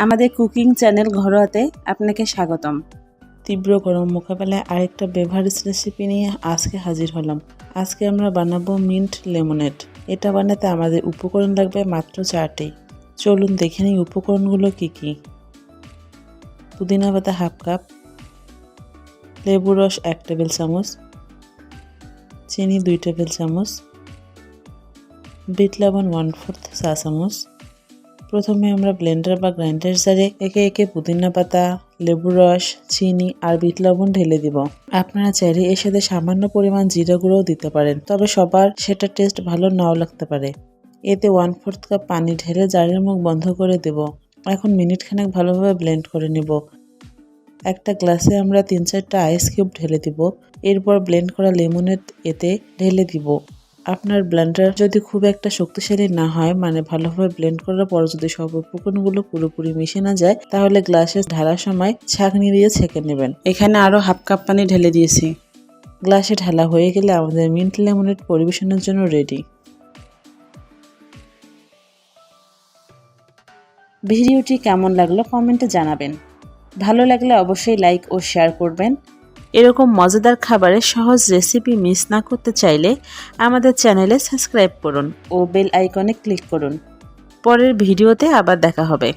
আমাদের cooking channel ঘরোয়াতে আপনাকে স্বাগতম। তীব্র গরম মোকাবেলায় আরেকটা বেভারেজ রেসিপি নিয়ে আজকে হাজির হলাম। আজকে আমরা বানাবো মিন্ট লেমনেড এটা বানাতে আমাদের উপকরণ লাগবে মাত্র চারটি। চলুন দেখে নিই উপকরণগুলো কি কি। পুদিনা পাতা হাফ কাপ লেবু রস এক টেবিল চামচ, চিনি দুই টেবিল চামচ, বিট লবণ ওয়ান ফোর্থ চা চামচ প্রথমে আমরা ব্লেন্ডার বা গ্রাইন্ডার জারে একে একে পুদিনা পাতা, লেবু রস, চিনি আর বিট লবণ ঢেলে দিব। আপনারা চাইলে এর সাথে সামান্য পরিমাণ জিরা গুঁড়োও দিতে পারেন, তবে সবার সেটা টেস্ট ভালো নাও লাগতে পারে। এতে ওয়ান ফোর্থ কাপ পানি ঢেলে জারের মুখ বন্ধ করে দেব। এখন মিনিট খানেক ভালোভাবে ব্লেন্ড করে নেব। একটা গ্লাসে আমরা তিন চারটা আইস কিউব ঢেলে দিব। এরপর ব্লেন্ড করা লেমনেড এতে ঢেলে দিব। আপনার ব্লেন্ডার যদি খুব একটা শক্তিশালী না হয় মানে ভালোভাবে ব্লেন্ড করার পর যদি সব উপকরণগুলো পুরোপুরি মিশে না যায় তাহলে গ্লাসে ঢালার সময় ছাঁকনি দিয়ে ছেঁকে নেবেন। এখানে আরও হাফ কাপ পানি ঢেলে দিয়েছি। গ্লাসে ঢালা হয়ে গেলে আমাদের মিন্ট লেমনেড পরিবেশনের জন্য রেডি ভিডিওটি কেমন লাগল কমেন্টে জানাবেন। ভালো লাগলে অবশ্যই লাইক ও শেয়ার করবেন। এরকম মজাদার খাবারের সহজ রেসিপি মিস না করতে চাইলে আমাদের চ্যানেলে সাবস্ক্রাইব করুন ও বেল আইকনে ক্লিক করুন। পরের ভিডিওতে আবার দেখা হবে।